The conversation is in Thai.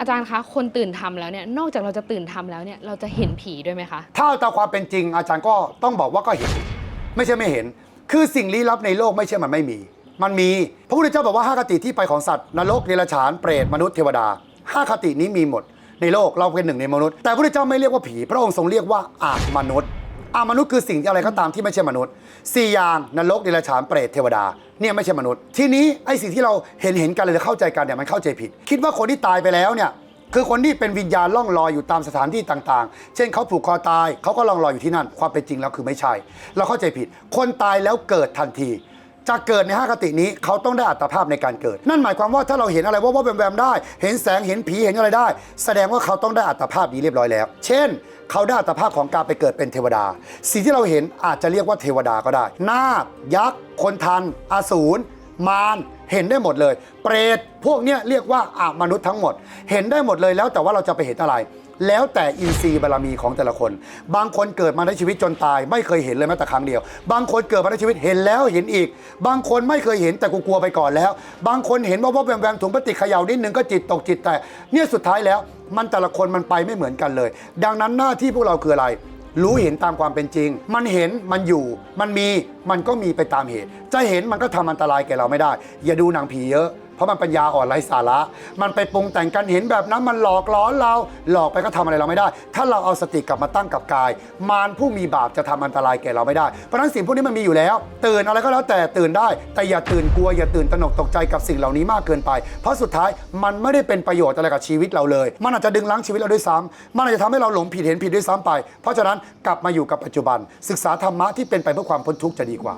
อาจารย์คะ คนตื่นทำแล้วเนี่ย นอกจากเราจะตื่นทำแล้วเนี่ย เราจะเห็นผีด้วยไหมคะ ถ้าเอาตามความเป็นจริง อาจารย์ก็ต้องบอกว่าก็เห็น ไม่ใช่ไม่เห็น คือสิ่งลี้ลับในโลกไม่ใช่มันไม่มี มันมี พระพุทธเจ้าบอกว่าห้าคติที่ไปของสัตว์นรกเดรัจฉานเปรตมนุษย์เทวดาห้าคตินี้มีหมด ในโลกเราเป็นหนึ่งในมนุษย์ แต่พระพุทธเจ้าไม่เรียกว่าผี พระองค์ทรงเรียกว่าอามนุษย์ อามนุษย์คือสิ่งที่อะไรก็ตามที่ไม่ใช่มนุษย์สี่อย่างนรกเดรัจฉานเปรตเทวดาเนี่ยไม่ใช่มนุษย์ ทีนี้ไอ้สิ่งที่เราเห็นเห็นกันเลยเข้าใจกันเนี่ยมันเข้าใจผิด คิดว่าคนที่ตายไปแล้วเนี่ยคือคนที่เป็นวิญญาณล่องลอยอยู่ตามสถานที่ต่างๆ เช่นเขาผูกคอตายเขาก็ล่องลอยอยู่ที่นั่น ความเป็นจริงแล้วคือไม่ใช่ เราเข้าใจผิด คนตายแล้วเกิดทันทีจะเกิดในห้ากตินี้เขาต้องได้อัตภาพในการเกิด นั่นหมายความว่าถ้าเราเห็นอะไรว่าว่าแวมๆได้ เห็นแสงเห็นผีเห็นอะไรได้ แสดงว่าเขาต้องได้อัตภาพนี้เรียบร้อยแล้ว เช่น เขาได้อัตภาพของการไปเกิดเป็นเทวดา สิ่งที่เราเห็นอาจจะเรียกว่าเทวดาก็ได้ นาค ยักษ์ คนทัน อสูร มาร เห็นได้หมดเลย เปรต พวกเนี้ยเรียกว่าอามนุษย์ทั้งหมด เห็นได้หมดเลยแล้วแต่ว่าเราจะไปเห็นอะไร แล้วแต่อินทรีย์บารมีของแต่ละคน บางคนเกิดมาในชีวิตจนตาย ไม่เคยเห็นเลยแม้แต่ครั้งเดียว บางคนเกิดมาในชีวิตเห็นแล้วเห็นอีก บางคนไม่เคยเห็นแต่กูกลัวไปก่อนแล้ว บางคนเห็นว่าว่าแวมๆถุงพลาสติกเขย่านิดนึงก็จิตตกจิตแต่เนี่ยสุดท้ายแล้ว มันแต่ละคนมันไปไม่เหมือนกันเลย ดังนั้นหน้าที่พวกเราคืออะไร รู้เห็นตามความเป็นจริง มันเห็นมันอยู่ มันมีมันก็มีไปตามเหตุ จะเห็นมันก็ทำอันตรายแก่เราไม่ได้ อย่าดูหนังผีเยอะ ราะมันปัญญาอ่อนไร้สาระ มันไปปรุงแต่งกันเห็นแบบนั้นมันหลอกล้อนเรา หลอกไปก็ทำอะไรเราไม่ได้ ถ้าเราเอาสติกลับมาตั้งกับกาย มารผู้มีบาปจะทำอันตรายแก่เราไม่ได้ เพราะนั้นสิ่งพวกนี้มันมีอยู่แล้ว ตื่นอะไรก็แล้วแต่ตื่นได้ แต่อย่าตื่นกลัวอย่าตื่นตระหนกตกใจกับสิ่งเหล่านี้มากเกินไป เพราะสุดท้ายมันไม่ได้เป็นประโยชน์อะไรกับชีวิตเราเลย มันอาจจะดึงล้างชีวิตเราด้วยซ้ำมันอาจจะทำให้เราหลงผิดเห็นผิดด้วยซ้ำไป เพราะฉะนั้นกลับมาอยู่กับปัจจุบัน ศึกษาธรรมะที่เป็นไปเพื่อความพ้นทุกข์จะดีกว่า